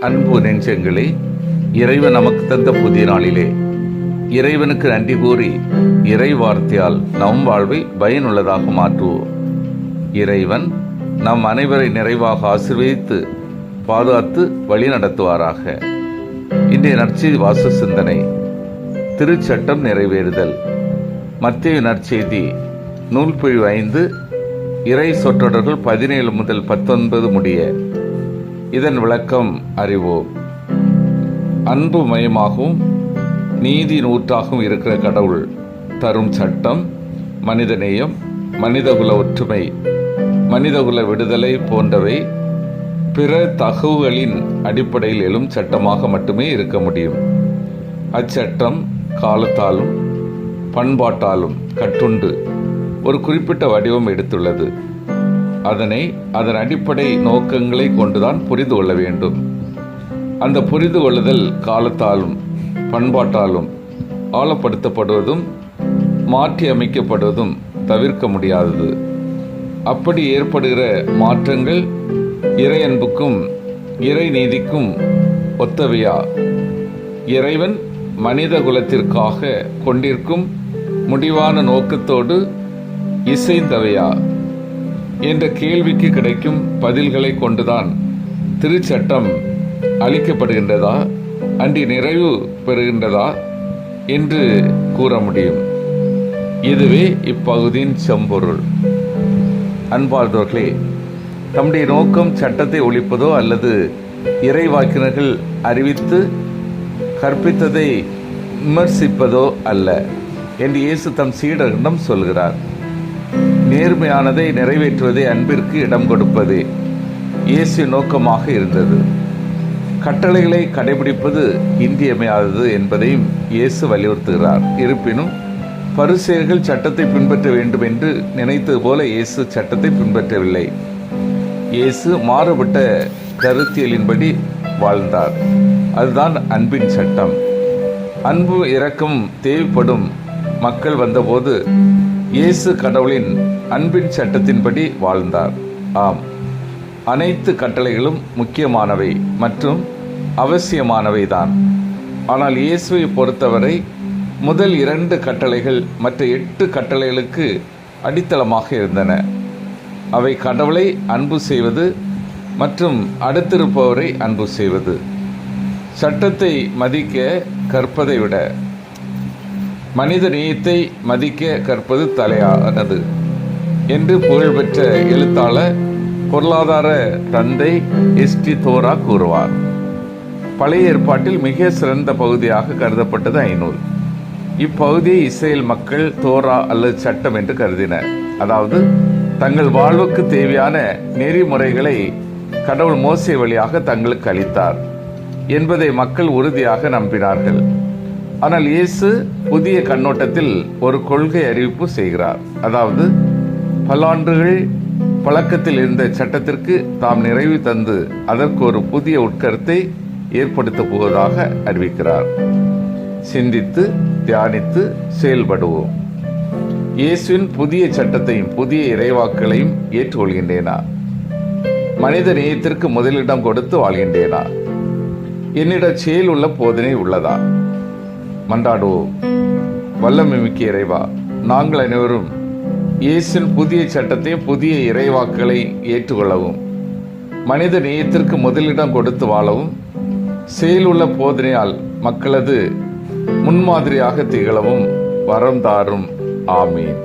அன்பு நெஞ்சங்களே இறைவன் நமக்கு தந்த புதிய நாளிலே. இறைவனுக்கு நன்றி கூறி இறை வார்த்தையால் நம் வாழ்வை பயனுள்ளதாக மாற்றுவோம். இறைவன் நம் அனைவரை நிறைவாக ஆசிர்வதித்து பாதுகாத்து வழி நடத்துவாராக. இன்றைய நற்செய்தி வாச சிந்தனை திருச்சட்டம் நிறைவேறுதல். மத்திய நற்செய்தி நூல்பிழிவு ஐந்து இறை சொற்றொடர்கள் பதினேழு முதல் பத்தொன்பது முடிய இதன் விளக்கம் அறிவோம். அன்பு மயமாகவும் நீதி நூற்றாகவும் இருக்கிற கடவுள் தரும் சட்டம் மனிதநேயம் மனிதகுல ஒற்றுமை மனிதகுல விடுதலை போன்றவை பிற தகவுகளின் அடிப்படையில் எழும் சட்டமாக மட்டுமே இருக்க முடியும். அச்சட்டம் காலத்தாலும் பண்பாட்டாலும் கட்டுண்டு ஒரு குறிப்பிட்ட வடிவம் எடுத்துள்ளது. அதனை அதன் அடிப்படை நோக்கங்களை கொண்டுதான் புரிந்து கொள்ள வேண்டும். அந்த புரிந்து கொள்ளுதல் காலத்தாலும் பண்பாட்டாலும் ஆழப்படுத்தப்படுவதும் மாற்றி அமைக்கப்படுவதும் தவிர்க்க முடியாதது. அப்படி ஏற்படுகிற மாற்றங்கள் இறை அன்புக்கும் இறை நீதிக்கும் ஒத்தவையா? இறைவன் மனித குலத்திற்காக கொண்டிருக்கும் முடிவான நோக்கத்தோடு இசைந்தவையா? என்ற கேள்விக்கு கிடைக்கும் பதில்களை கொண்டுதான் திருச்சட்டம் அளிக்கப்படுகின்றதா? அன்றி நிறைவு பெறுகின்றதா? என்று கூற முடியும். இதுவே இப்பகுதியின் செம்பொருள். அன்பார்ந்தவர்களே தம்முடைய நோக்கம் சட்டத்தை ஒழிப்பதோ அல்லது இறைவாக்கினர்கள் அறிவித்து கற்பித்ததை விமர்சிப்பதோ அல்ல என்று இயேசு தம் சீடர்களிடம் சொல்கிறார். நேர்மையானதை நிறைவேற்றுவதே அன்பிற்கு இடம் கொடுப்பதே இயேசு நோக்கமாக இருந்தது. கட்டளைகளை கடைபிடிப்பது இன்றியமையாதது என்பதையும் இயேசு வலியுறுத்துகிறார். இருப்பினும் பரிசெயர்கள் சட்டத்தை பின்பற்ற வேண்டும் என்று நினைத்தது போல இயேசு சட்டத்தை பின்பற்றவில்லை. இயேசு மாறுபட்ட கருத்தியலின்படி வாழ்ந்தார். அதுதான் அன்பின் சட்டம். அன்பு இரக்கம் தேவைப்படும் மக்கள் வந்தபோது இயேசு கடவுளின் அன்பின் சட்டத்தின்படி வாழ்ந்தார். ஆம். அனைத்து கட்டளைகளும் முக்கியமானவை மற்றும் அவசியமானவைதான். ஆனால் இயேசுவை பொறுத்தவரை முதல் இரண்டு கட்டளைகள் மற்ற எட்டு கட்டளைகளுக்கு அடித்தளமாக இருந்தன. அவை கடவுளை அன்பு செய்வது மற்றும் அடுத்திருப்பவரை அன்பு செய்வது. சட்டத்தை மதிக்க கற்பதை விட மனித நேயத்தை மதிக்க கற்பது தலையானது என்று புகழ்பெற்ற எழுத்தாளர் பொருளாதார தந்தை எஸ்டி தோரா கூறுவார். பழைய ஏற்பாட்டில் மிக சிறந்த பகுதியாக கருதப்பட்டது ஐநூல். இப்பகுதியை இஸ்ரேல் மக்கள் தோரா அல்லது சட்டம் என்று கருதினர். அதாவது தங்கள் வாழ்வுக்கு தேவையான நெறிமுறைகளை கடவுள் மோசே வழியாக தங்களுக்கு அளித்தார் என்பதை மக்கள் உறுதியாக நம்பினார்கள். ஆனால் இயேசு புதிய கண்ணோட்டத்தில் ஒரு கொள்கை அறிவிப்பு செய்கிறார். அதாவது பல்லாண்டுகள் பழக்கத்தில் இருந்த சட்டத்திற்கு தாம் நிறைவு தந்து அதற்கு ஒரு புதிய உட்கருத்தை ஏற்படுத்த போவதாக அறிவிக்கிறார். சிந்தித்து தியானித்து செயல்படுவோம். இயேசுவின் புதிய சட்டத்தையும் புதிய இறைவாக்களையும் ஏற்றுக்கொள்கின்றேனா? மனித நேயத்திற்கு முதலிடம் கொடுத்து வாழ்கின்றேனா? என்னிடம் செயல் உள்ள போதனை உள்ளதா? மன்றாடுவோம் வல்லமை மிக்க இறைவா நாங்கள் அனைவரும் இயேசின் புதிய சட்டத்தையும் புதிய இறைவாக்களை ஏற்றுக்கொள்ளவும் மனித நேயத்திற்கு முதலிடம் கொடுத்து வாழவும் செயலுள்ள போதனையால் மக்களது முன்மாதிரியாக திகழவும் வரம் தாரும். ஆமீன்.